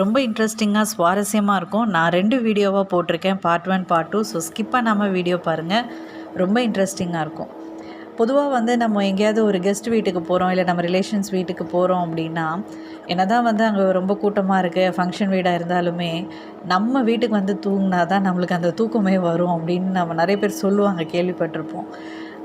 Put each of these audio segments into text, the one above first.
ரொம்ப இன்ட்ரெஸ்டிங்காக சுவாரஸ்யமாக இருக்கும். நான் ரெண்டு வீடியோவாக போட்டிருக்கேன். Part one part two so skip பண்ணாமல் வீடியோ பாருங்கள் ரொம்ப இன்ட்ரெஸ்டிங்காக இருக்கும். பொதுவாக வந்து நம்ம எங்கேயாவது ஒரு கெஸ்ட் வீட்டுக்கு போகிறோம் இல்லை நம்ம ரிலேஷன்ஸ் வீட்டுக்கு போகிறோம் அப்படின்னா என்ன தான் வந்து அங்கே ரொம்ப கூட்டமாக இருக்குது ஃபங்க்ஷன் வீடாக இருந்தாலுமே நம்ம வீட்டுக்கு வந்து தூங்கினா தான் நம்மளுக்கு அந்த தூக்கமே வரும் அப்படின்னு நம்ம நிறைய பேர் சொல்லுவாங்க கேள்விப்பட்டிருப்போம்.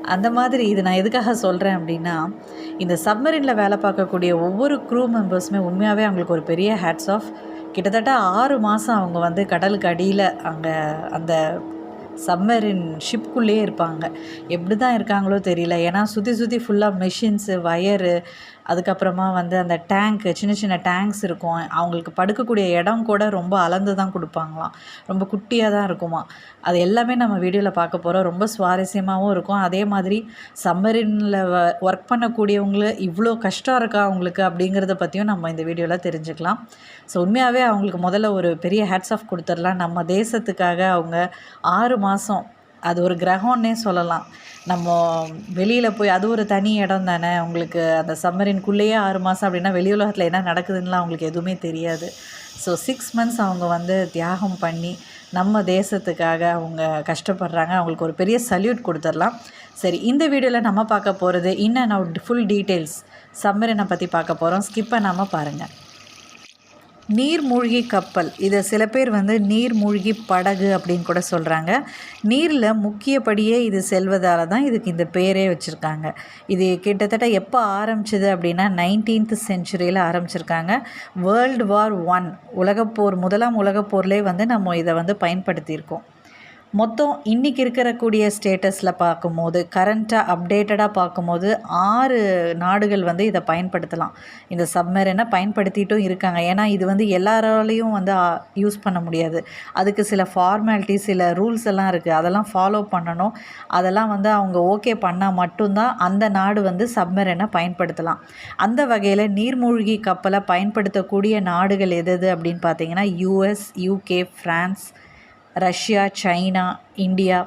அந்த மாதிரி இது நான் எதுக்காக சொல்கிறேன் அப்படின்னா இந்த சப்மரீனில் வேலை பார்க்கக்கூடிய ஒவ்வொரு க்ரூ மெம்பர்ஸுமே உண்மையாகவே அவங்களுக்கு ஒரு பெரிய ஹேட்ஸ் ஆஃப் கிட்டத்தட்ட ஆறு மாதம் அவங்க வந்து கடலுக்கு அடியில் அங்கே அந்த சப்மரின் ஷிப்குள்ளேயே இருப்பாங்க. எப்படி தான் இருக்காங்களோ தெரியல. ஏன்னா சுற்றி சுற்றி ஃபுல்லாக மெஷின்ஸு வயரு அதுக்கப்புறமா வந்து அந்த டேங்க்கு சின்ன சின்ன டேங்க்ஸ் இருக்கும். அவங்களுக்கு படுக்கக்கூடிய இடம் கூட ரொம்ப அளந்து தான் கொடுப்பாங்களாம். ரொம்ப குட்டியாக தான் இருக்குமா அது எல்லாமே நம்ம வீடியோவில் பார்க்க போகிறோம் ரொம்ப சுவாரஸ்யமாகவும் இருக்கும். அதே மாதிரி சம்மரினில் ஒர்க் பண்ணக்கூடியவங்களு இவ்வளோ கஷ்டம் இருக்கா அவங்களுக்கு அப்படிங்கிறத பற்றியும் நம்ம இந்த வீடியோவில் தெரிஞ்சுக்கலாம். ஸோ உண்மையாகவே அவங்களுக்கு முதல்ல ஒரு பெரிய ஹேட்ஸ் ஆஃப் கொடுத்துடலாம். நம்ம தேசத்துக்காக அவங்க ஆறு மாதம் அது ஒரு கிரகம்னே சொல்லலாம். நம்ம வெளியில் போய் அது ஒரு தனி இடம் தானே. உங்களுக்கு அந்த சம்மரின்குள்ளேயே ஆறு மாதம் அப்படின்னா வெளி உலகத்தில் என்ன நடக்குதுன்னுலாம் அவங்களுக்கு எதுவுமே தெரியாது. ஸோ சிக்ஸ் மந்த்ஸ் அவங்க வந்து தியாகம் பண்ணி நம்ம தேசத்துக்காக அவங்க கஷ்டப்படுறாங்க. அவங்களுக்கு ஒரு பெரிய சல்யூட் கொடுத்துடலாம். சரி இந்த வீடியோவில் நம்ம பார்க்க போகிறது in and out full details சம்மரினை பற்றி பார்க்க போகிறோம் ஸ்கிப் பண்ணாமல் பாருங்கள் நீர்மூழ்கி கப்பல். இதை சில பேர் வந்து நீர்மூழ்கி படகு அப்படின்னு கூட சொல்கிறாங்க நீரில் முக்கியப்படியே இது செல்வதால் தான் இதுக்கு இந்த பேரே வச்சுருக்காங்க. இது கிட்டத்தட்ட எப்போ ஆரம்பிச்சது அப்படின்னா நைன்டீன்த் செஞ்சுரியில் ஆரம்பிச்சிருக்காங்க. வேர்ல்டு வார் ஒன் உலகப்போர் முதலாம் உலகப்போர்லேயே வந்து நம்ம இதை வந்து பயன்படுத்தியிருக்கோம். மொத்தம் இன்றைக்கி இருக்கிறக்கூடிய ஸ்டேட்டஸில் பார்க்கும்போது கரண்ட்டாக அப்டேட்டடாக பார்க்கும்போது ஆறு நாடுகள் வந்து இதை பயன்படுத்தலாம். இந்த சப்மரீனை பயன்படுத்திட்டும் இருக்காங்க. ஏன்னா இது வந்து எல்லாராலையும் வந்து யூஸ் பண்ண முடியாது. அதுக்கு சில ஃபார்மாலிட்டி சில ரூல்ஸ் எல்லாம் இருக்குது அதெல்லாம் ஃபாலோ பண்ணணும். அதெல்லாம் வந்து அவங்க ஓகே பண்ணால் மட்டும்தான் அந்த நாடு வந்து சப்மரீனை பயன்படுத்தலாம். அந்த வகையில் நீர்மூழ்கி கப்பலை பயன்படுத்தக்கூடிய நாடுகள் எது எது அப்படின்னு பார்த்தீங்கன்னா US UK France Russia China India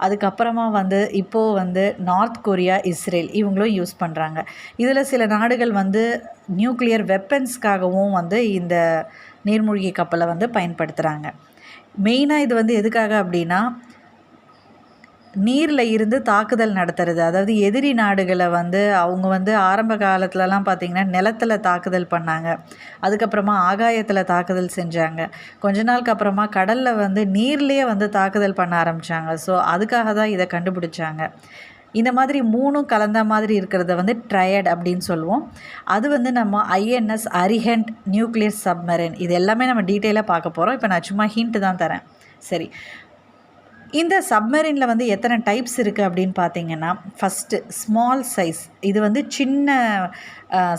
அதுக்கப்புறமா வந்து இப்போது வந்து நார்த் கொரியா இஸ்ரேல் இவங்களும் யூஸ் பண்ணுறாங்க இதில் சில நாடுகள் வந்து நியூக்ளியர் வெப்பன்ஸ்க்காகவும் வந்து இந்த நீர்மூழ்கி கப்பலை வந்து பயன்படுத்துகிறாங்க மெயினாக இது வந்து எதுக்காக அப்படின்னா நீரில் இருந்து தாக்குதல் நடத்துறது. அதாவது எதிரி நாடுகளை வந்து அவங்க வந்து ஆரம்ப காலத்துலலாம் பார்த்திங்கன்னா நிலத்தில் தாக்குதல் பண்ணாங்க. அதுக்கப்புறமா ஆகாயத்தில் தாக்குதல் செஞ்சாங்க. கொஞ்ச நாளுக்கு அப்புறமா கடலில் வந்து நீர்லேயே வந்து தாக்குதல் பண்ண ஆரம்பித்தாங்க ஸோ அதுக்காக தான் இதை கண்டுபிடிச்சாங்க. இந்த மாதிரி மூணும் கலந்த மாதிரி இருக்கிறத வந்து ட்ரையட் அப்படின்னு சொல்லுவோம். அது வந்து நம்ம ஐஎன்எஸ் அரிஹண்ட் நியூக்ளியர் சப்மரின். இது எல்லாமே நம்ம டீட்டெயிலாக பார்க்க போகிறோம் இப்போ நான் சும்மா ஹிண்ட்டு தான் தரேன். சரி. இந்த சப்மரீனில் வந்து எத்தனை டைப்ஸ் இருக்குது அப்படின்னு பார்த்தீங்கன்னா ஃபஸ்ட்டு ஸ்மால் சைஸ் இது வந்து சின்ன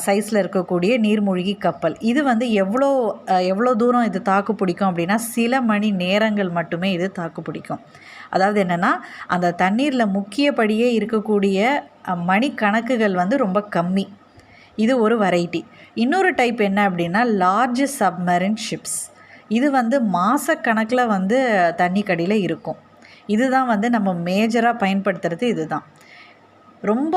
சைஸில் இருக்கக்கூடிய நீர்மூழ்கி கப்பல். இது வந்து எவ்வளோ எவ்வளோ தூரம் இது தாக்கு பிடிக்கும் அப்படின்னா சில மணி நேரங்கள் மட்டுமே இது தாக்கு பிடிக்கும். அதாவது என்னென்னா அந்த தண்ணீரில் முக்கியப்படியே இருக்கக்கூடிய மணிக்கணக்குகள் வந்து ரொம்ப கம்மி. இது ஒரு வெரைட்டி இன்னொரு டைப் என்ன அப்படின்னா லார்ஜ் சப்மரின் ஷிப்ஸ் இது வந்து மாதக்கணக்கில் வந்து தண்ணி கடியில் இருக்கும். இதுதான் வந்து நம்ம மேஜராக பயன்படுத்துகிறது இதுதான். ரொம்ப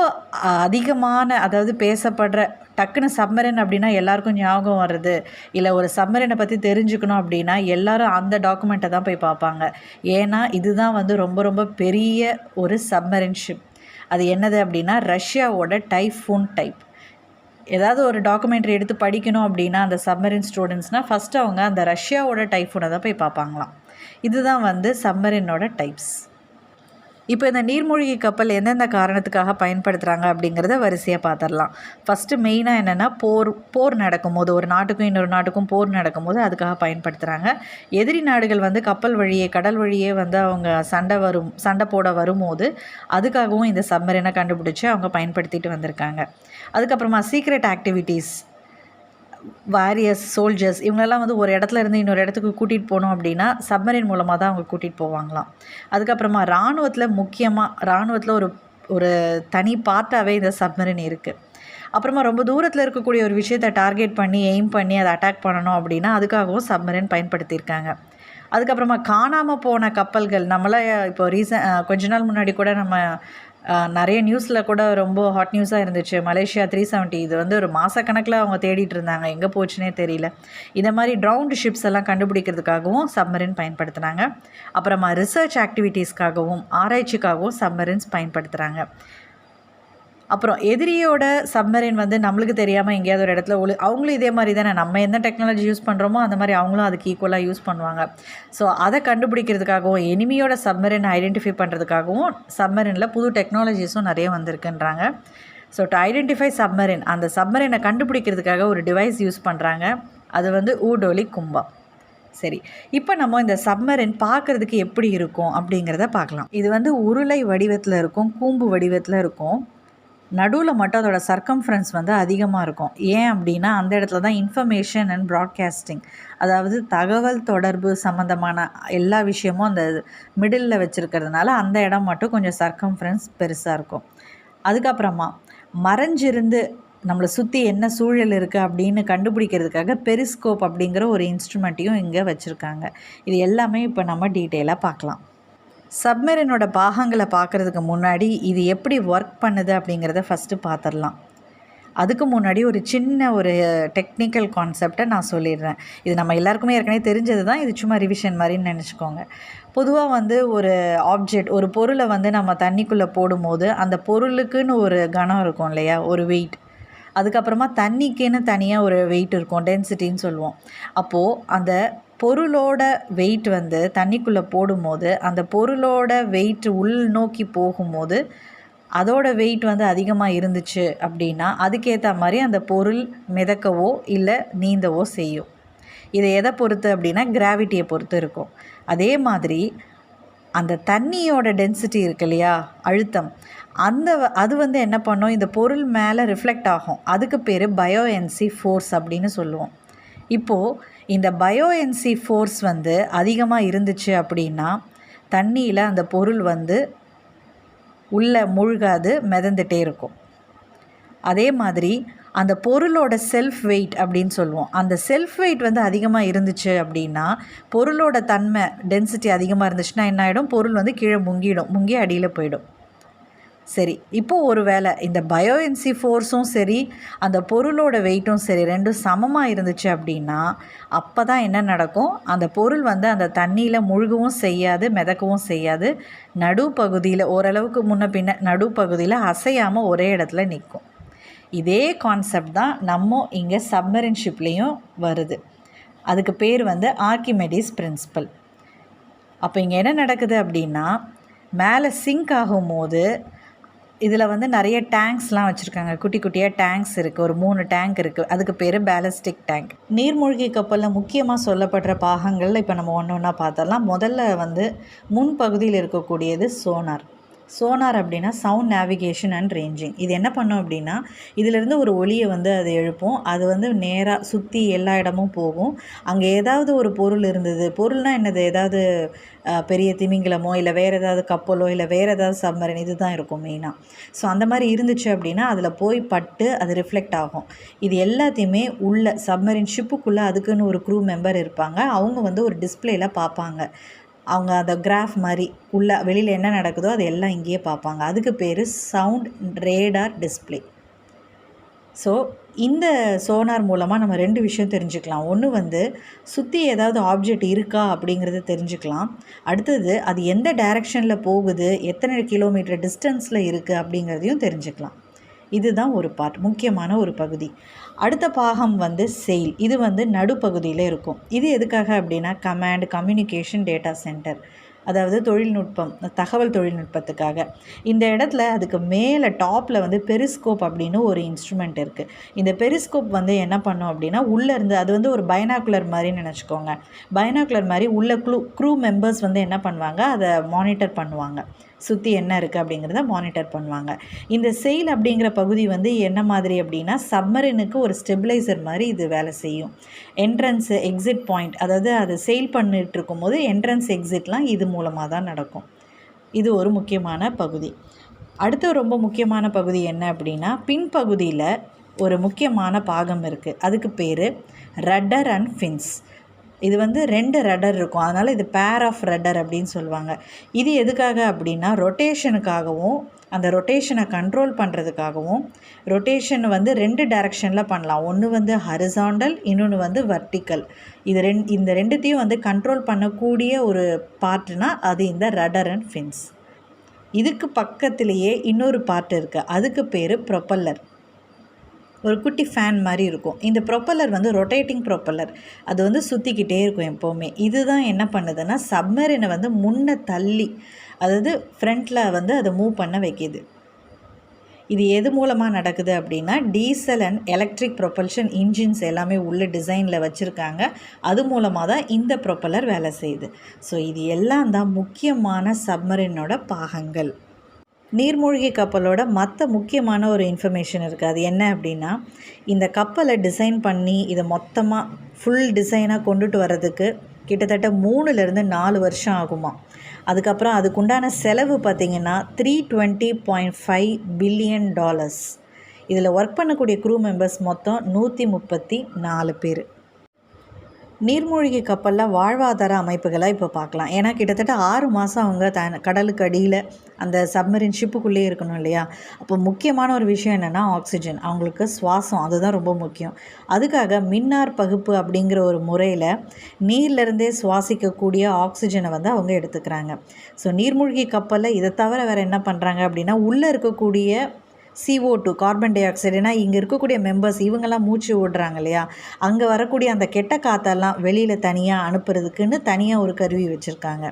அதிகமான அதாவது பேசப்படுற டக்குன்னு சப்மரின் அப்படின்னா எல்லாருக்கும் ஞாபகம் வர்றது இல்லை ஒரு சப்மரினை பற்றி தெரிஞ்சுக்கணும் அப்படின்னா எல்லாரும் அந்த டாக்குமெண்ட்டை தான் போய் பார்ப்பாங்க. ஏன்னா இதுதான் வந்து ரொம்ப ரொம்ப பெரிய ஒரு சப்மரின் ஷிப் அது என்னது அப்படின்னா ரஷ்யாவோட டைஃபூன் டைப் ஏதாவது ஒரு டாக்குமெண்ட்ரி எடுத்து படிக்கணும் அப்படின்னா அந்த சப்மரின் ஸ்டூடெண்ட்ஸ்னால் ஃபஸ்ட்டு அவங்க அந்த ரஷ்யாவோட டைஃபூனை தான் போய் பார்ப்பாங்களாம். இதுதான் வந்து சம்மரினோட டைப்ஸ். இப்போ இந்த நீர்மூழ்கி கப்பல் எந்தெந்த காரணத்துக்காக பயன்படுத்துகிறாங்க அப்படிங்கிறத வரிசையாக பார்த்துடலாம் ஃபஸ்ட்டு மெயினாக என்னென்னா போர் போர் நடக்கும்போது ஒரு நாட்டுக்கும் இன்னொரு நாட்டுக்கும் போர் நடக்கும்போது அதுக்காக பயன்படுத்துகிறாங்க எதிரி நாடுகள் வந்து கப்பல் வழியே கடல் வழியே வந்து அவங்க சண்டை வரும் சண்டை போட வரும்போது அதுக்காகவும் இந்த சம்மரினை கண்டுபிடிச்சி அவங்க பயன்படுத்திட்டு வந்திருக்காங்க. அதுக்கப்புறமா சீக்ரெட் ஆக்டிவிட்டீஸ் வாரியர்ஸ் சோல்ஜர்ஸ் இவங்களெல்லாம் வந்து ஒரு இடத்துல இருந்து இன்னொரு இடத்துக்கு கூட்டிகிட்டு போகணும் அப்படின்னா சப்மரின் மூலமாக தான் அவங்க கூட்டிகிட்டு போவாங்களாம். அதுக்கப்புறமா இராணுவத்தில் முக்கியமாக இராணுவத்தில் ஒரு ஒரு தனி பார்ட்டாகவே இந்த சப்மரின் இருக்குது அப்புறமா ரொம்ப தூரத்தில் இருக்கக்கூடிய ஒரு விஷயத்தை டார்கெட் பண்ணி எய்ம் பண்ணி அதை அட்டாக் பண்ணணும் அப்படின்னா அதுக்காகவும் சப்மரின் பயன்படுத்தியிருக்காங்க. அதுக்கப்புறமா காணாமல் போன கப்பல்கள் நம்மளாம் இப்போ ரீசன் கொஞ்ச நாள் முன்னாடி கூட நம்ம நிறைய நியூஸில் கூட ரொம்ப ஹாட் நியூஸாக இருந்துச்சு. மலேசியா த்ரீ செவன்ட்டி இது வந்து ஒரு மாதக்கணக்கில் அவங்க தேடிட்டு இருந்தாங்க. எங்கே போச்சுனே தெரியல. இந்த மாதிரி ட்ரவுண்ட் ஷிப்ஸ் எல்லாம் கண்டுபிடிக்கிறதுக்காகவும் சப்மரின் பயன்படுத்துனாங்க. அப்புறமா ரிசர்ச் ஆக்டிவிட்டீஸ்க்காகவும் ஆராய்ச்சிக்காகவும் சப்மரின்ஸ் பயன்படுத்துகிறாங்க அப்புறம் எதிரியோட சப்மரின் வந்து நம்மளுக்கு தெரியாமல் எங்கேயாவது ஒரு இடத்துல ஒழு அவங்களும் இதே மாதிரி தானே நம்ம என்ன டெக்னாலஜி யூஸ் பண்ணுறோமோ அந்த மாதிரி அவங்களும் அதுக்கு ஈக்குவலாக யூஸ் பண்ணுவாங்க. ஸோ அதை கண்டுபிடிக்கிறதுக்காகவும் எனிமியோட சப்மரின் ஐடென்டிஃபை பண்ணுறதுக்காகவும் சப்மரினில் புது டெக்னாலஜிஸும் நிறைய வந்திருக்குன்றாங்க. ஸோ டு ஐடென்டிஃபை சப்மரின் அந்த சப்மரினை கண்டுபிடிக்கிறதுக்காக ஒரு டிவைஸ் யூஸ் பண்ணுறாங்க அது வந்து ஊடோலி கும்பா. சரி இப்போ நம்ம இந்த சப்மரின் பார்க்குறதுக்கு எப்படி இருக்கும் அப்படிங்கிறத பார்க்கலாம். இது வந்து உருளை வடிவத்தில் இருக்கும் கூம்பு வடிவத்தில் இருக்கும். நடுவில் மட்டும் அதோட சர்க்கம்ஃபரன்ஸ் வந்து அதிகமாக இருக்கும். ஏன் அப்படின்னா அந்த இடத்துல தான் இன்ஃபர்மேஷன் அண்ட் ப்ராட்காஸ்டிங் அதாவது தகவல் தொடர்பு சம்மந்தமான எல்லா விஷயமும் அந்த மிடில் வச்சுருக்கிறதுனால அந்த இடம் மட்டும் கொஞ்சம் சர்க்கம்ஃபரன்ஸ் பெருசாக இருக்கும். அதுக்கப்புறமா மறைஞ்சிருந்து நம்மளை சுற்றி என்ன சூழல் இருக்குது அப்படின்னு கண்டுபிடிக்கிறதுக்காக பெரிஸ்கோப் அப்படிங்கிற ஒரு இன்ஸ்ட்ருமெண்ட்டையும் இங்கே வச்சுருக்காங்க. இது எல்லாமே இப்போ நம்ம டீட்டெயிலாக பார்க்கலாம். சப்மெரினோட பாகங்களை பார்க்குறதுக்கு முன்னாடி இது எப்படி ஒர்க் பண்ணுது அப்படிங்கிறத ஃபஸ்ட்டு பார்த்துடலாம் அதுக்கு முன்னாடி ஒரு சின்ன ஒரு டெக்னிக்கல் கான்செப்டை நான் சொல்லிடுறேன். இது நம்ம எல்லாருக்குமே ஏற்கனவே தெரிஞ்சது தான் இது சும்மா ரிவிஷன் மாதிரின்னு நினச்சிக்கோங்க. பொதுவாக வந்து ஒரு ஆப்ஜெக்ட் ஒரு பொருளை வந்து நம்ம தண்ணிக்குள்ளே போடும்போது அந்த பொருளுக்குன்னு ஒரு கணம் இருக்கும் இல்லையா? ஒரு வெயிட் அதுக்கப்புறமா தண்ணிக்குன்னு தனியாக ஒரு வெயிட் இருக்கும். டென்சிட்டின்னு சொல்லுவோம். அப்போது அந்த பொருளோட வெயிட் வந்து தண்ணிக்குள்ளே போடும்போது அந்த பொருளோட வெயிட் உள் நோக்கி போகும்போது அதோட வெயிட் வந்து அதிகமாக இருந்துச்சு அப்படின்னா அதுக்கேற்ற மாதிரி அந்த பொருள் மிதக்கவோ இல்லை நீந்தவோ செய்யும். இதை எதை பொறுத்து அப்படின்னா கிராவிட்டியை பொறுத்து இருக்கும். அதே மாதிரி அந்த தண்ணியோட டென்சிட்டி இருக்கு இல்லையா அழுத்தம் அந்த அது வந்து என்ன பண்ணும்? இந்த பொருள் மேலே ரிஃப்ளெக்ட் ஆகும். அதுக்கு பேர் பயோஎன்சி ஃபோர்ஸ் அப்படின்னு சொல்லுவோம். இப்போது இந்த பயோஎன்சி ஃபோர்ஸ் வந்து அதிகமாக இருந்துச்சு அப்படின்னா தண்ணியில் அந்த பொருள் வந்து உள்ளே முழுகாது மிதந்துட்டே இருக்கும். அதே மாதிரி அந்த பொருளோட செல்ஃப் வெயிட் அப்படின்னு சொல்லுவோம். அந்த செல்ஃப் வெயிட் வந்து அதிகமாக இருந்துச்சு அப்படின்னா பொருளோட தன்மை டென்சிட்டி அதிகமாக இருந்துச்சுன்னா என்ன ஆகிடும் பொருள் வந்து கீழே முங்கிடும் முங்கி அடியில் போயிடும். சரி இப்போது ஒரு வேளை இந்த பயோஎன்சி ஃபோர்ஸும் சரி அந்த பொருளோட வெயிட்டும் சரி ரெண்டும் சமமாக இருந்துச்சு அப்படின்னா அப்போ தான் என்ன நடக்கும்? அந்த பொருள் வந்து அந்த தண்ணியில் முழுகவும் செய்யாது மிதக்கவும் செய்யாது. நடுப்பகுதியில் ஓரளவுக்கு முன்ன பின்ன நடுப்பகுதியில் அசையாமல் ஒரே இடத்துல நிற்கும். இதே கான்செப்ட் தான் நம்ம இங்கே சப்மரின் ஷிப்லேயும் வருது. அதுக்கு பேர் வந்து ஆர்கிமெடிஸ் பிரின்சிபல். அப்போ இங்கே என்ன நடக்குது அப்படின்னா மேலே சிங்க் ஆகும்போது இதில் வந்து நிறைய டேங்க்ஸ்லாம் வச்சுருக்காங்க. குட்டி குட்டியாக டேங்க்ஸ் இருக்குது ஒரு மூணு டேங்க் இருக்குது அதுக்கு பேர் பேலஸ்டிக் டேங்க் நீர்மூழ்கி கப்பலில் முக்கியமாக சொல்லப்படுற பாகங்களில் இப்போ நம்ம ஒன்று ஒன்றா பார்த்தரலாம் முதல்ல வந்து முன்பகுதியில் இருக்கக்கூடியது சோனார் சோனார் அப்படின்னா சவுண்ட் நேவிகேஷன் அண்ட் ரேஞ்சிங் இது என்ன பண்ணோம் அப்படின்னா இதிலேருந்து ஒரு ஒளியை வந்து அது எழுப்பும். அது வந்து நேராக சுற்றி எல்லா இடமும் போகும். அங்கே ஏதாவது ஒரு பொருள் இருந்தது. பொருள்னால் என்னது? ஏதாவது பெரிய திமிங்கலமோ இல்லை வேறு ஏதாவது கப்பலோ இல்லை வேறு ஏதாவது சப்மரின் இது தான் இருக்கும் மெயினாக ஸோ அந்த மாதிரி இருந்துச்சு அப்படின்னா அதில் போய் பட்டு அது ரிஃப்ளெக்ட் ஆகும். இது எல்லாத்தையுமே உள்ள சப்மரின் ஷிப்புக்குள்ளே அதுக்குன்னு ஒரு க்ரூ மெம்பர் இருப்பாங்க. அவங்க வந்து ஒரு டிஸ்பிளேயில் பார்ப்பாங்க. அவங்க அந்த கிராஃப் மாதிரி உள்ள வெளியில் என்ன நடக்குதோ அது எல்லாம் இங்கேயே பார்ப்பாங்க. அதுக்கு பேர் சவுண்ட் ரேடார் டிஸ்ப்ளே ஸோ இந்த சோனார் மூலமாக நம்ம ரெண்டு விஷயம் தெரிஞ்சுக்கலாம். ஒன்று வந்து சுற்றி ஏதாவது ஆப்ஜெக்ட் இருக்கா அப்படிங்கிறத தெரிஞ்சுக்கலாம். அடுத்தது அது எந்த டைரக்ஷனில் போகுது எத்தனை கிலோமீட்டர் டிஸ்டன்ஸில் இருக்குது அப்படிங்கிறதையும் தெரிஞ்சுக்கலாம். இதுதான் ஒரு பார்ட் முக்கியமான ஒரு பகுதி. அடுத்த பாகம் வந்து செயில் இது வந்து நடுப்பகுதியில் இருக்கும். இது எதுக்காக அப்படின்னா கமாண்ட் கம்யூனிகேஷன் டேட்டா சென்டர் அதாவது தொழில்நுட்பம் தகவல் தொழில்நுட்பத்துக்காக. இந்த இடத்துல அதுக்கு மேலே டாப்பில் வந்து பெரிஸ்கோப் அப்படின்னு ஒரு இன்ஸ்ட்ருமெண்ட் இருக்குது இந்த பெரிஸ்கோப் வந்து என்ன பண்ணும் அப்படின்னா உள்ளே இருந்து அது வந்து ஒரு பைனாக்குலர் மாதிரின்னு நினச்சிக்கோங்க. பைனாக்குலர் மாதிரி உள்ள க்ளூ க்ரூ மெம்பர்ஸ் வந்து என்ன பண்ணுவாங்க? அதை மானிட்டர் பண்ணுவாங்க. சுற்றி என்ன இருக்குது அப்படிங்கிறத மானிட்டர் பண்ணுவாங்க. இந்த செயில் அப்படிங்கிற பகுதி வந்து என்ன மாதிரி அப்படின்னா சப்மரினுக்கு ஒரு ஸ்டெபிளைசர் மாதிரி இது வேலை செய்யும். என்ட்ரன்ஸ் எக்ஸிட் பாயிண்ட் அதாவது அது செயில் பண்ணிட்டு இருக்கும்போது என்ட்ரன்ஸ் எக்ஸிட்லாம் இது மூலமாக தான் நடக்கும். இது ஒரு முக்கியமான பகுதி. அடுத்து ரொம்ப முக்கியமான பகுதி என்ன அப்படின்னா பின்பகுதியில் ஒரு முக்கியமான பாகம் இருக்குது அதுக்கு பேர் ரட்டர் அண்ட் ஃபின்ஸ் இது வந்து ரெண்டு ரெடர் இருக்கும். அதனால் இது பேர் ஆஃப் ரெடர் அப்படின்னு சொல்லுவாங்க. இது எதுக்காக அப்படின்னா ரொட்டேஷனுக்காகவும் அந்த ரொட்டேஷனை கண்ட்ரோல் பண்ணுறதுக்காகவும் ரொட்டேஷன் வந்து ரெண்டு டைரக்ஷனில் பண்ணலாம். ஒன்று வந்து ஹரிசாண்டல் இன்னொன்று வந்து வர்டிக்கல் இது ரெண் இந்த ரெண்டுத்தையும் வந்து கண்ட்ரோல் பண்ணக்கூடிய ஒரு பார்ட்னா அது இந்த ரடர் அண்ட் ஃபின்ஸ் இதுக்கு பக்கத்துலேயே இன்னொரு பார்ட் இருக்குது அதுக்கு பேர் ப்ரொப்பல்லர் ஒரு குட்டி ஃபேன் மாதிரி இருக்கும். இந்த ப்ரொப்பல்லர் வந்து ரொட்டேட்டிங் ப்ரொப்பல்லர். அது வந்து சுற்றிக்கிட்டே இருக்கும் எப்போவுமே. இதுதான் என்ன பண்ணுதுன்னா சப்மரினை வந்து முன்ன தள்ளி அதாவது ஃப்ரண்ட்டில் வந்து அதை மூவ் பண்ண வைக்கிது. இது எது மூலமாக நடக்குது அப்படின்னா diesel and electric propulsion engines எல்லாமே உள்ள டிசைனில் வச்சுருக்காங்க. அது மூலமாக தான் இந்த ப்ரொப்பல்லர் வேலை செய்யுது. ஸோ இது எல்லாம் தான் முக்கியமான சப்மரினோட பாகங்கள். நீர்மூழ்கி கப்பலோட மற்ற முக்கியமான ஒரு இன்ஃபர்மேஷன் இருக்குது அது என்ன அப்படின்னா இந்த கப்பலை டிசைன் பண்ணி இதை மொத்தமாக ஃபுல் டிசைனாக கொண்டுட்டு வர்றதுக்கு கிட்டத்தட்ட மூணுலேருந்து நாலு வருஷம் ஆகுமா. அதுக்கப்புறம் அதுக்குண்டான செலவு பார்த்திங்கன்னா three twenty point five billion dollars இதில் ஒர்க் பண்ணக்கூடிய க்ரூ மெம்பர்ஸ் மொத்தம் நூற்றி முப்பத்தி நாலு பேர். நீர்மூழ்கி கப்பலில் வாழ்வாதார அமைப்புகளை இப்போ பார்க்கலாம் ஏன்னா கிட்டத்தட்ட ஆறு மாதம் அவங்க த கடலுக்கு அடியில் அந்த சப்மரின் ஷிப்புக்குள்ளேயே இருக்கணும் இல்லையா? அப்போ முக்கியமான ஒரு விஷயம் என்னென்னா ஆக்சிஜன். அவங்களுக்கு சுவாசம் அதுதான் ரொம்ப முக்கியம். அதுக்காக மின்னார் பகுப்பு அப்படிங்கிற ஒரு முறையில் நீர்லேருந்தே சுவாசிக்கக்கூடிய ஆக்சிஜனை வந்து அவங்க எடுத்துக்கிறாங்க. ஸோ நீர்மூழ்கி கப்பலில் இதை தவிர வேறு என்ன பண்ணுறாங்க அப்படின்னா உள்ளே இருக்கக்கூடிய சிஓ டூ கார்பன் டை ஆக்சைடுனால் இங்கே இருக்கக்கூடிய மெம்பர்ஸ் இவங்கெல்லாம் மூச்சு விடுறாங்க இல்லையா? அங்கே வரக்கூடிய அந்த கெட்ட காற்றெல்லாம் வெளியில் தனியாக அனுப்புறதுக்குன்னு தனியாக ஒரு கருவி வச்சுருக்காங்க.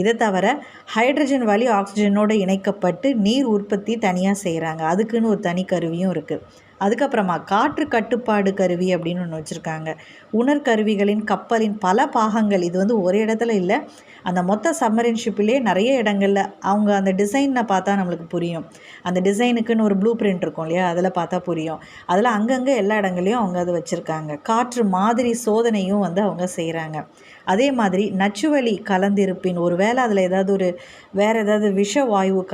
இதை தவிர ஹைட்ரஜன் வழி ஆக்சிஜனோடு இணைக்கப்பட்டு நீர் உற்பத்தி தனியாக செய்கிறாங்க அதுக்குன்னு ஒரு தனி கருவியும் இருக்குது அதுக்கப்புறமா காற்று கட்டுப்பாடு கருவி அப்படின்னு ஒன்று வச்சுருக்காங்க. உணர்கருவிகளின் கப்பலின் பல பாகங்கள். இது வந்து ஒரு இடத்துல இல்லை. அந்த மொத்த சப்மரின் ஷிப்பிலே நிறைய இடங்களில் அவங்க அந்த டிசைனை பார்த்தா நம்மளுக்கு புரியும். அந்த டிசைனுக்குன்னு ஒரு ப்ளூ பிரிண்ட் இருக்கும் இல்லையா? அதில் பார்த்தா புரியும். அதில் அங்கங்கே எல்லா இடங்களையும் அவங்க அதை வச்சுருக்காங்க. காற்று மாதிரி சோதனையும் வந்து அவங்க செய்கிறாங்க அதே மாதிரி நச்சுவலி கலந்திருப்பின் ஒரு வேளை அதில் ஏதாவது ஒரு வேறு ஏதாவது விஷ வாயு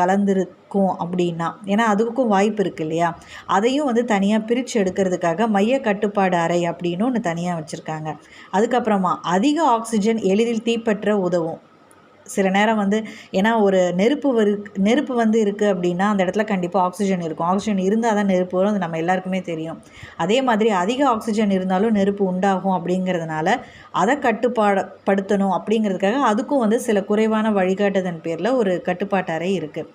இருக்கும் அப்படின்னா. ஏன்னா அதுக்கும் வாய்ப்பு இருக்குது இல்லையா? அதையும் வந்து தனியாக பிரித்து எடுக்கிறதுக்காக மைய கட்டுப்பாடு அறை அப்படின்னு ஒன்று தனியாக வச்சுருக்காங்க. அதுக்கப்புறமா அதிக ஆக்சிஜன் எளிதில் தீப்பற்ற உதவும். சில நேரம் வந்து ஏன்னா ஒரு நெருப்பு வரு நெருப்பு வந்து இருக்குது அப்படின்னா அந்த இடத்துல கண்டிப்பாக ஆக்சிஜன் இருக்கும். ஆக்சிஜன் இருந்தால் தான் நெருப்பு வரும் அது நம்ம எல்லாருக்குமே தெரியும். அதே மாதிரி அதிக ஆக்சிஜன் இருந்தாலும் நெருப்பு உண்டாகும் அப்படிங்கிறதுனால அதை கட்டுப்பாடுபடுத்தணும் அப்படிங்கிறதுக்காக அதுக்கும் வந்து சில குறைவான வழிகாட்டுதன் பேரில் ஒரு கட்டுப்பாட்டு அறை இருக்குது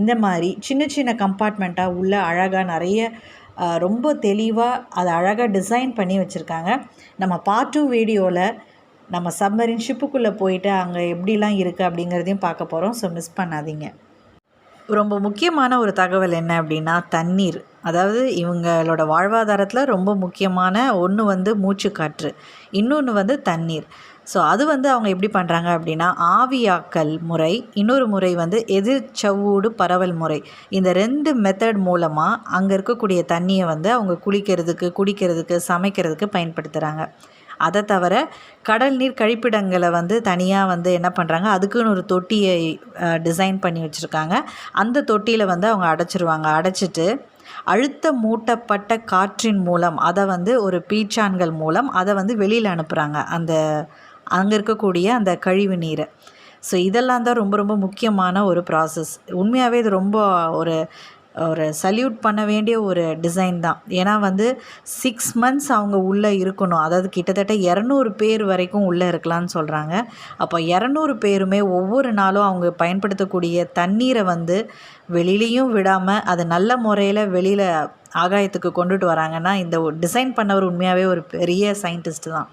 இந்த மாதிரி சின்ன சின்ன கம்பார்ட்மெண்ட்டாக உள்ள அழகாக நிறைய ரொம்ப தெளிவாக அதை அழகாக டிசைன் பண்ணி வச்சுருக்காங்க. நம்ம பார்ட் டூ வீடியோவில் நம்ம சப்மரின் ஷிப்புக்குள்ளே போயிட்டு அங்கே எப்படிலாம் இருக்குது அப்படிங்கிறதையும் பார்க்க போகிறோம் ஸோ மிஸ் பண்ணாதீங்க. ரொம்ப முக்கியமான ஒரு தகவல் என்ன அப்படின்னா தண்ணீர். அதாவது இவங்களோட வாழ்வாதாரத்தில் ரொம்ப முக்கியமான ஒன்று வந்து மூச்சுக்காற்று. இன்னொன்று வந்து தண்ணீர். ஸோ அது வந்து அவங்க எப்படி பண்ணுறாங்க அப்படின்னா ஆவியாக்கல் முறை இன்னொரு முறை வந்து எதிர்ச்சவ்வூடு பரவல் முறை. இந்த ரெண்டு மெத்தட் மூலமாக அங்கே இருக்கக்கூடிய தண்ணியை வந்து அவங்க குளிக்கிறதுக்கு குடிக்கிறதுக்கு சமைக்கிறதுக்கு பயன்படுத்துகிறாங்க அதை தவிர கடல் நீர் கழிப்பிடங்களை வந்து தனியாக வந்து என்ன பண்ணுறாங்க அதுக்குன்னு ஒரு தொட்டியை டிசைன் பண்ணி வச்சுருக்காங்க. அந்த தொட்டியில் வந்து அவங்க அடைச்சிருவாங்க. அடைச்சிட்டு அழுத்த மூட்டப்பட்ட காற்றின் மூலம் அதை வந்து ஒரு பீச்சான்கள் மூலம் அதை வந்து வெளியில் அனுப்புகிறாங்க அந்த அங்கே இருக்கக்கூடிய அந்த கழிவு நீரை. ஸோ இதெல்லாம் தான் ரொம்ப ரொம்ப முக்கியமான ஒரு ப்ராசஸ் உண்மையாகவே இது ரொம்ப ஒரு ஒரு சல்யூட் பண்ண வேண்டிய ஒரு டிசைன் தான். ஏன்னா வந்து சிக்ஸ் மந்த்ஸ் அவங்க உள்ளே இருக்கணும். அதாவது கிட்டத்தட்ட இரநூறு பேர் வரைக்கும் உள்ளே இருக்கலாம்னு சொல்கிறாங்க அப்போ இரநூறு பேருமே ஒவ்வொரு நாளும் அவங்க பயன்படுத்தக்கூடிய தண்ணீரை வந்து வெளியிலையும் விடாமல் அது நல்ல முறையில் வெளியில் ஆகாயத்துக்கு கொண்டுட்டு வராங்கன்னா இந்த டிசைன் பண்ணவர் உண்மையாகவே ஒரு பெரிய சயின்டிஸ்ட் தான்.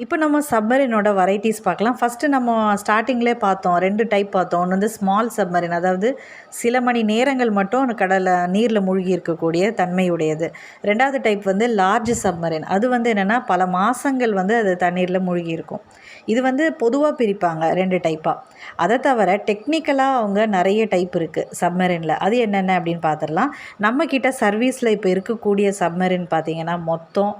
இப்போ நம்ம சப்மரினோட வெரைட்டிஸ் பார்க்கலாம். ஃபஸ்ட்டு நம்ம ஸ்டார்டிங்லேயே பார்த்தோம். ரெண்டு டைப் பார்த்தோம். ஒன்று வந்து ஸ்மால் சப்மரின் அதாவது சில மணி நேரங்கள் மட்டும் கடலை நீரில் மூழ்கி இருக்கக்கூடிய தன்மையுடையது. ரெண்டாவது டைப் வந்து லார்ஜ் சப்மரின் அது வந்து என்னென்னா பல மாதங்கள் வந்து அது தண்ணீரில் மூழ்கி இருக்கும். இது வந்து பொதுவாக பிரிப்பாங்க ரெண்டு டைப்பாக அதை தவிர டெக்னிக்கலாக அவங்க நிறைய டைப் இருக்குது சப்மரினில் அது என்னென்ன அப்படின்னு பார்த்துடலாம். நம்மக்கிட்ட சர்வீஸில் இப்போ இருக்கக்கூடிய சப்மரின் பார்த்திங்கன்னா மொத்தம்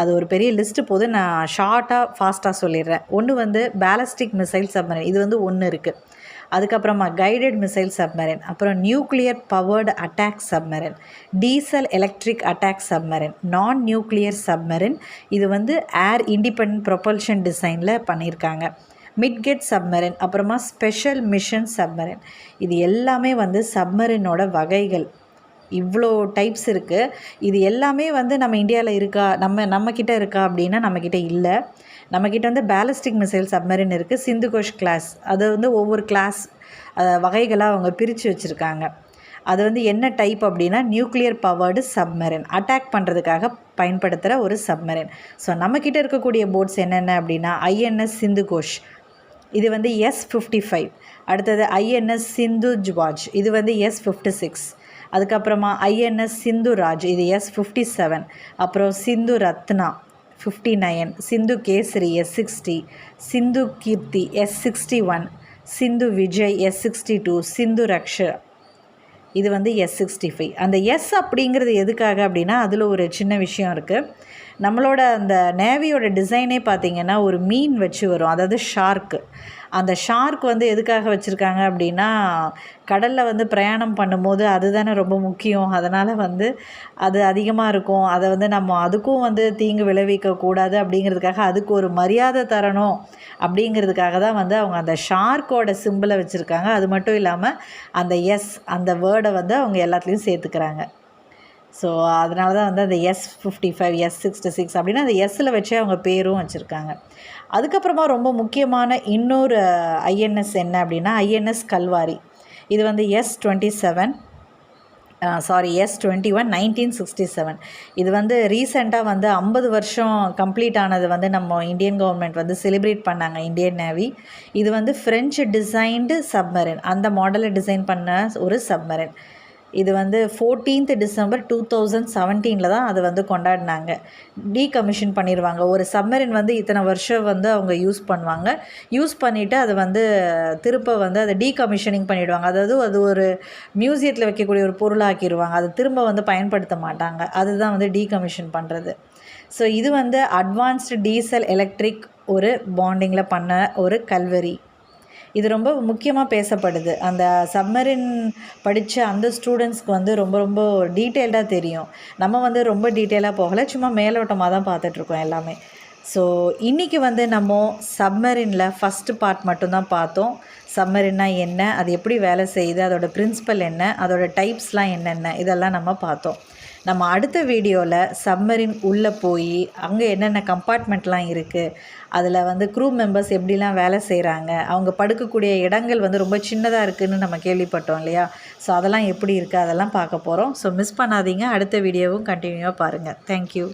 அது ஒரு பெரிய லிஸ்ட்டு போது நான் ஷார்ட்டாக ஃபாஸ்ட்டாக சொல்லிடுறேன். ஒன்று வந்து பேலஸ்டிக் மிசைல் சப்மரின் இது வந்து ஒன்று இருக்குது அதுக்கப்புறமா கைடட் மிசைல் சப்மரின் அப்புறம் nuclear powered attack submarine diesel electric attack submarine non nuclear submarine இது வந்து ஏர் இண்டிபெண்ட் ப்ரொபல்ஷன் டிசைனில் பண்ணியிருக்காங்க மிட்கெட் சப்மரின் அப்புறமா ஸ்பெஷல் மிஷன் சப்மரின் இது எல்லாமே வந்து சப்மரினோட வகைகள். இவ்வளோ டைப்ஸ் இருக்குது இது எல்லாமே வந்து நம்ம இந்தியாவில் இருக்கா? நம்ம நம்மக்கிட்ட இருக்கா அப்படின்னா நம்மக்கிட்ட இல்லை. நம்மக்கிட்ட வந்து பேலஸ்டிக் மிசைல் சப்மரின் இருக்குது சிந்துகோஷ் கிளாஸ் அது வந்து ஒவ்வொரு கிளாஸ் வகைகளாக அவங்க பிரித்து வச்சுருக்காங்க. அது வந்து என்ன டைப் அப்படின்னா நியூக்ளியர் பவர்டு சப்மரின் அட்டாக் பண்ணுறதுக்காக பயன்படுத்துகிற ஒரு சப்மரின் ஸோ நம்மக்கிட்ட இருக்கக்கூடிய போட்ஸ் என்னென்ன அப்படின்னா ஐஎன்எஸ் சிந்து கோஷ் இது வந்து எஸ் ஃபிஃப்டி ஃபைவ் அடுத்தது ஐஎன்எஸ் சிந்து ஜுவாஜ் இது வந்து எஸ் ஃபிஃப்டி சிக்ஸ் அதுக்கப்புறமா ஐஎன்எஸ் சிந்து ராஜ் இது எஸ் ஃபிஃப்டி செவன் அப்புறம் Sindhu Ratna fifty nine Sindhu Kesari S sixty Sindhu Kirti S sixty one Sindhu Vijay S sixty two Sindhu Raksha. இது வந்து S sixty five அந்த S அப்படிங்கிறது எதுக்காக அப்படின்னா அதில் ஒரு சின்ன விஷயம் இருக்குது நம்மளோட அந்த நேவியோட டிசைனே பார்த்திங்கன்னா ஒரு மீன் வச்சு வரும். அதாவது ஷார்க்கு அந்த ஷார்க் வந்து எதுக்காக வச்சுருக்காங்க அப்படின்னா கடலில் வந்து பிரயாணம் பண்ணும்போது அதுதானே ரொம்ப முக்கியம். அதனால் வந்து அது அதிகமாக இருக்கும். அதை வந்து நம்ம அதுக்கும் வந்து தீங்கு விளைவிக்கக்கூடாது அப்படிங்கிறதுக்காக அதுக்கு ஒரு மரியாதை தரணும் அப்படிங்கிறதுக்காக தான் வந்து அவங்க அந்த ஷார்க்கோட சிம்பிளை வச்சுருக்காங்க. அது மட்டும் இல்லாமல் அந்த எஸ் அந்த வேர்டை வந்து அவங்க எல்லாத்துலேயும் சேர்த்துக்கிறாங்க. ஸோ அதனால தான் வந்து அந்த S fifty five S sixty six அப்படின்னா அந்த எஸ்ஸில் வச்சே அவங்க பேரும் வச்சுருக்காங்க. அதுக்கப்புறமா ரொம்ப முக்கியமான இன்னொரு ஐஎன்எஸ் என்ன அப்படின்னா ஐஎன்எஸ் கல்வாரி. இது வந்து S twenty seven sorry S twenty one nineteen sixty seven இது வந்து ரீசெண்டாக வந்து ஐம்பது வருஷம் கம்ப்ளீட் ஆனது வந்து நம்ம இந்தியன் கவர்மெண்ட் வந்து செலிப்ரேட் பண்ணாங்க இந்தியன் நேவி இது வந்து ஃப்ரெஞ்சு டிசைன்டு சப்மரின் அந்த மாடலை டிசைன் பண்ண ஒரு சப்மரின் இது வந்து ஃபோர்டீன்த் டிசம்பர் டூ தௌசண்ட் செவன்டீனில் தான் அதை வந்து கொண்டாடினாங்க. டீகமிஷன் பண்ணிடுவாங்க ஒரு சப்மரின் வந்து இத்தனை வருஷம் வந்து அவங்க யூஸ் பண்ணுவாங்க. யூஸ் பண்ணிவிட்டு அதை வந்து திருப்ப வந்து அதை டீகமிஷனிங் பண்ணிவிடுவாங்க அதாவது அது ஒரு மியூசியத்தில் வைக்கக்கூடிய ஒரு பொருளாக்கிடுவாங்க அதை திரும்ப வந்து பயன்படுத்த மாட்டாங்க. அதுதான் வந்து டீகமிஷன் பண்ணுறது ஸோ இது வந்து அட்வான்ஸ்டு டீசல் எலக்ட்ரிக் ஒரு பாண்டிங்கில் பண்ண ஒரு கல்வரி இது ரொம்ப முக்கியமாக பேசப்படுது. அந்த சம்மரின் படித்த அந்த ஸ்டூடெண்ட்ஸ்க்கு வந்து ரொம்ப ரொம்ப டீட்டெயில்டாக தெரியும். நம்ம வந்து ரொம்ப டீட்டெயிலாக போகலை. சும்மா மேலோட்டமாக தான் பார்த்துட்ருக்கோம் எல்லாமே. ஸோ இன்றைக்கி வந்து நம்ம சப்மரினில் ஃபஸ்ட்டு பார்ட் மட்டும்தான் பார்த்தோம். சப்மரின்னா என்ன? அது எப்படி வேலை செய்யுது? அதோடய பிரின்சிபல் என்ன? அதோடய டைப்ஸ்லாம் என்னென்ன? இதெல்லாம் நம்ம பார்த்தோம். நம்ம அடுத்த வீடியோவில் சப்மரின் உள்ளே போய் அங்கே என்னென்ன கம்பார்ட்மெண்ட்லாம் இருக்குது அதில் வந்து க்ரூ மெம்பர்ஸ் எப்படிலாம் வேலை செய்கிறாங்க அவங்க படுக்கக்கூடிய இடங்கள் வந்து ரொம்ப சின்னதாக இருக்குதுன்னு நம்ம கேள்விப்பட்டோம் இல்லையா? ஸோ அதெல்லாம் எப்படி இருக்குது அதெல்லாம் பார்க்க போகிறோம் ஸோ மிஸ் பண்ணாதீங்க அடுத்த வீடியோவும் கண்டினியூவாக பாருங்கள் தேங்க்யூ